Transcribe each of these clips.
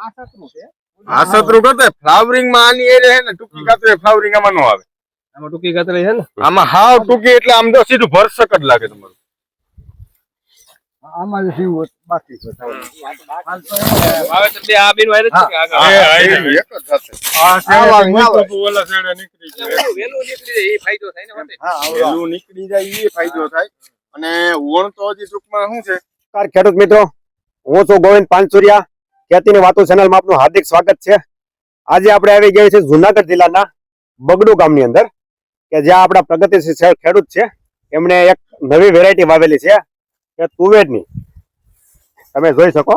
આ શત્રુ કરતા ફ્લાવરિંગમાં આની એ રહે ને ટૂંકી કાતરે ફ્લાવરિંગ આમાં નો આવે. આમાં ટૂંકી કાતરે છે ને? આમાં હાવ ટૂંકી એટલે આમ તો સીધું ભરસક જ લાગે તમારું. આમાં જીવ બાકી છે. વાવેતર બે આ બેનું હારે છે આગળ? હા, હા, એ એક જ થશે. આ વાળી ના હોય. વહેલું નીકળી જાય. એ ફાયદો થાય ને વાતે. હા આવડો. નીકળી જાય એ ફાયદો થાય. અને વણ તો હજી ટૂંકમાં શું છે? ખેડૂત મિત્રો. હું છું ગોવિંદ પાનસુરિયા. ખેતીની વાતો ચેનલમાં આપનું હાર્દિક સ્વાગત છે. આજે આપણે આવી ગયા છે જુનાગઢ જિલ્લાના બગડુ ગામની અંદર કે જ્યાં આપણા પ્રગતિશીલ ખેડૂત છે. એમણે એક નવી વેરાયટી વાવેલી છે કે તુવેરની. તમે જોઈ શકો.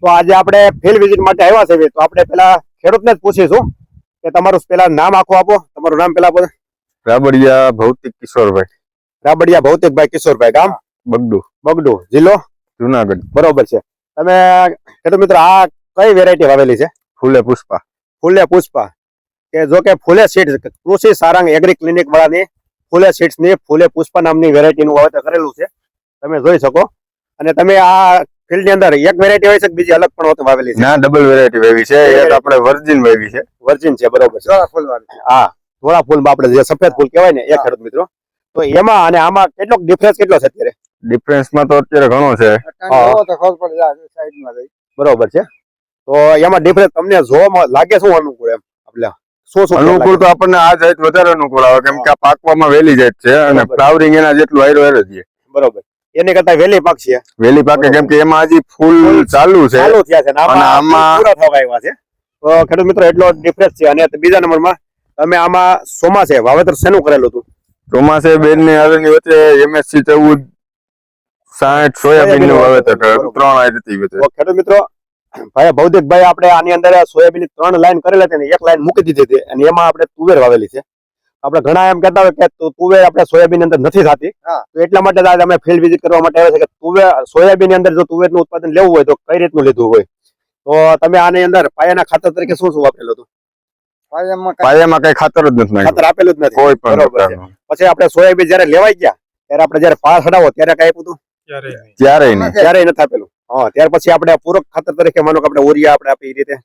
તો આજે આપણે ફિલ્ડ વિઝિટ માટે આવ્યા છે તો આપણે પેલા ખેડૂતને જ પૂછીશું કે તમારું પેલા નામ આખું આપો. તમારું નામ પેલા રાબડિયા ભૌતિક કિશોરભાઈ. રાબડિયા ભૌતિકભાઈ કિશોરભાઈ ગામ? બગડુ. બગડુ જિલ્લો? જુનાગઢ. બરોબર છે. તમે ખેડૂત મિત્રો આ કઈ વેરાયટી વાવેલી છે? ફૂલે પુષ્પા. ફૂલે પુષ્પા. કે જો કે ફૂલે સીડ્સ કૃષિ સારંગ એગ્રી ક્લિનિક વાળાની ફૂલે સીડ્સની ફૂલે પુષ્પા નામની વેરાયટી નું વાવેતર કરેલું છે. તમે જોઈ શકો. અને તમે આ ફિલ્ડની અંદર એક વેરાયટી હોય છે કે બીજી અલગ પણ હોતી વાવેલી છે? ના ડબલ વેરાયટી વાવી છે. એક આપણે વર્જિન વાવી છે. વર્જિન છે બરોબર છે. ફૂલ. હા ધોળા ફૂલ આપણે જે સફેદ ફૂલ કહેવાય ને એ ખેડૂત મિત્રો. તો એમાં અને આમાં કેટલો ડિફરન્સ કેટલો છે અત્યારે? ડિફરન્સમાં તો અત્યારે ઘણો છે. બરોબર છે. તો એમાં ડિફરન્સ તમને જોવામાં લાગે શું અનુકૂળ એમ? એટલે અનુકૂળ તો આપણને આ જાત વધારે અનુકૂળ આવે કેમ કે આ પાકવામાં વહેલી જાત છે અને ફ્લાવરિંગ એના જેટલું આયરો હાયરો છે. બરોબર. એની કરતા વહેલી પાક છે. વહેલી પાકે કેમ કે એમાં હજી ફૂલ ચાલુ છે. ચાલુ થયા છે અને આમાં પૂરા થવા આવ્યા છે. તો ખેડૂત મિત્રો એટલો ડિફરન્સ છે. અને બીજા નંબરમાં તમે આમાં ચોમાસે વાવેતર શેનું કરેલું હતું? ચોમાસે બેનની હારની વચ્ચે એમએસસી ચૌદ સાઠ સોયાબીનનું વાવેતર ત્રણ આ રીતે ખેડૂત મિત્રો ભાઈ ભૌતિકભાઈ આપણે આની અંદર સોયાબીન ત્રણ લાઈન કરેલી હતી એક લાઈન મૂકી દીધી હતી અને એમાં આપણે તુવેર વાવેલી છે. આપણે ઘણા એમ કહેતા હોય કે તુવેર આપણે સોયાબીનની અંદર નથી થતી. તો એટલા માટે અમે ફિલ્ડ વિઝિટ કરવા માટે આવ્યા છે કે તુવેર સોયાબીનની અંદર જો તુવેરનું ઉત્પાદન લેવું હોય તો કઈ રીતનું લીધું હોય? તો તમે આની અંદર પાયાના ખાતર તરીકે શું શું વાપરેલું હતું? પાયામાં પાયામાં કઈ ખાતર જ નથી ખાતર આપેલું જ નથી. કોઈ પણ. પછી આપણે સોયાબીન જયારે લેવાઈ ગયા ત્યારે આપણે જયારે પાસ હડાવો ત્યારે કઈ આપ્યું હતું? નહીં. ત્યારે નથી આપેલું. હા ત્યાર પછી આપણે પૂરક ખાતર તરીકે માનો કે આપણે ઓરિયા આપણે આપી રીતે.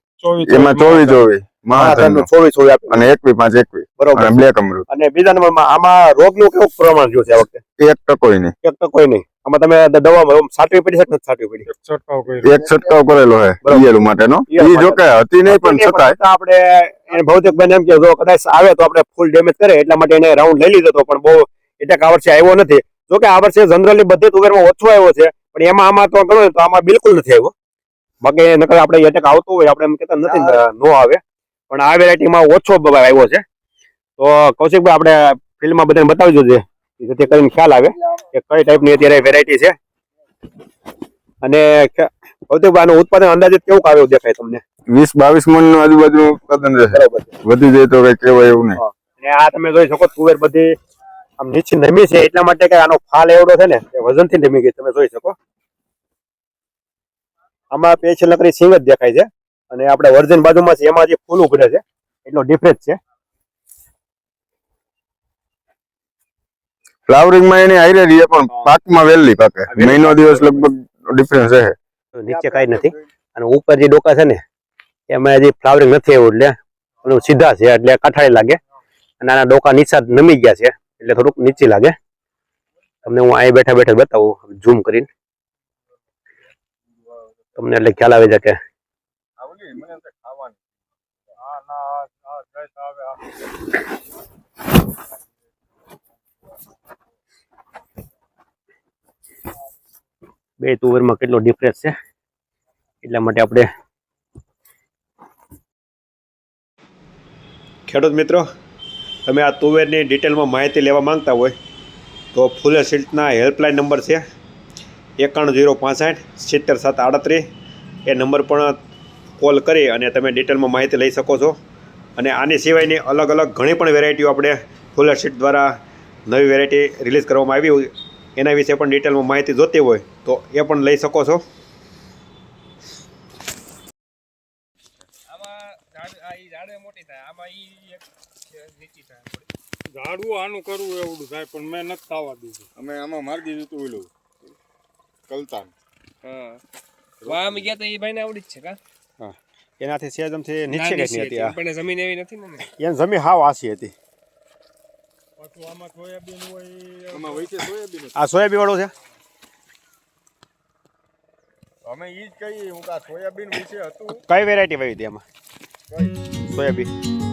એમાં ચોવીસ ચોવી આપેલું. અને એકવી પાંચ એકવી. બરોબર. બ્લેક અમૃત. અને બીજા નંબરમાં આમાં રોગનું કેવું પ્રમાણ જોયું છે આ વખતે? એક ટકોય નહીં. એક નહીં. આમાં તમે દવામાં સાટવી પડી છે સાટવી પડી? એક છટકાવ કરેલો છે બરોબર. માટેનો. ઈ જો કે હતી નહીં પણ છતાંય આપણે એને ભૌતિકભાઈને એમ કે જો કદાચ આવે તો આપણે ફૂલ ડેમેજ કરે એટલા માટે એને રાઉન્ડ લઈ લીધો હતો પણ બહુ એટેક આ વર્ષે આવ્યો નથી. જો કે આ વર્ષે જનરલી બધી તુવેરમાં ઓછો આવ્યો છે પણ એમાં આમાં તો ગણો તો આમાં બિલકુલ નથી આવ્યો. બાકી નકર આપણે એટેક આવતો હોય આપણે એમ કહેતા નથી નો આવે. પણ આ વેરાયટીમાં ઓછો આવ્યો છે. તો કૌશિકભાઈ આપણે ફિલ્ડમાં બધાને બતાવી દેજો જેથી કરીને ખ્યાલ આવે કે કઈ ટાઈપની અત્યારે વેરાયટી છે. અને કૌશિકભાઈ આનું ઉત્પાદન અંદાજિત કેવું આવ્યું દેખાય તમને? વીસ બાવીસ મણનું આજુબાજુ ઉત્પાદન રહેશે. વધી જાય તો કઈ કહેવાય એવું નહીં. આ તમે જોઈ શકો તુવેર બધી આમ નીચે નમી છે એટલા માટે કે આનો ફાલ એવડો છે ને એ વજનથી નમી ગઈ તમે જોઈ શકો. આમાં પેશલ લકડી સિંગ જ દેખાય છે અને આપણે વર્જન બાજુમાં છે એમાં જે ફૂલ ઉઘડે છે એટલો ડિફરન્સ છે. ફ્લાવરિંગમાં એની હાઈરે રહીએ પણ પાકમાં વહેલી પાકે. મહિનો દિવસ લગભગ ડિફરન્સ રહે. નીચે કાંઈ નથી. અને ઉપર જે ડોકા છે ને એમાં હજી ફ્લાવરિંગ નથી એવું એટલે સીધા છે એટલે કાંઠાળી લાગે. અને આના ડોકા નીચા નમી ગયા છે. એટલે થોડુંક નીચી લાગે. તમને હું અહીં બેઠા બેઠા બતાવું. ઝૂમ કરીને. તમને એટલે ખ્યાલ આવે છે કે બે તુવેરમાં કેટલો ડિફરન્સ છે? એટલા માટે આપણે ખેડૂત મિત્રો તમે આ તુવેરની ડિટેલમાં માહિતી લેવા માંગતા હોય તો ફૂલે સિલ્ટના હેલ્પલાઇન નંબર છે એકાણું જીરો પાસઠ સિત્તેર સાત આડત્રીસ. એ નંબર પણ કોલ કરી અને તમે ડિટેલમાં માહિતી લઈ શકો છો. અને આની સિવાયની અલગ અલગ ઘણી પણ વેરાયટીઓ આપણે ફૂલર શીટ દ્વારા નવી વેરાયટી રિલીઝ કરવામાં આવી હોય. એના વિશે પણ ડિટેલમાં માહિતી જોતી હોય તો એ પણ લઈ શકો છો. મોટી થાય. આમાં ઈ એક છે, નીચી થાય થોડી. ઝાડવું આનું કરવું એવડું થાય પણ મેં નથી થવા દીધું. અમે આમાં માર્ગી દીધું ઓલું કલતાન. હા. વામ ગયા તો એ ભાઈને આવડી જ છે કા? એનાથી સેજમથી નીચે ગઈ હતી પણ જમીન એવી નથી ને એની જમીન હાવ આસી હતી. પાછું આમાં સોયાબીન હોય આમાં સોયાબીન આ સોયાબીન વાળો છે? અમે ઈ જ કહી હું કા આ સોયાબીન વિશે હતું. કઈ વેરાયટી વાવી હતી એમાં સોયાબીન.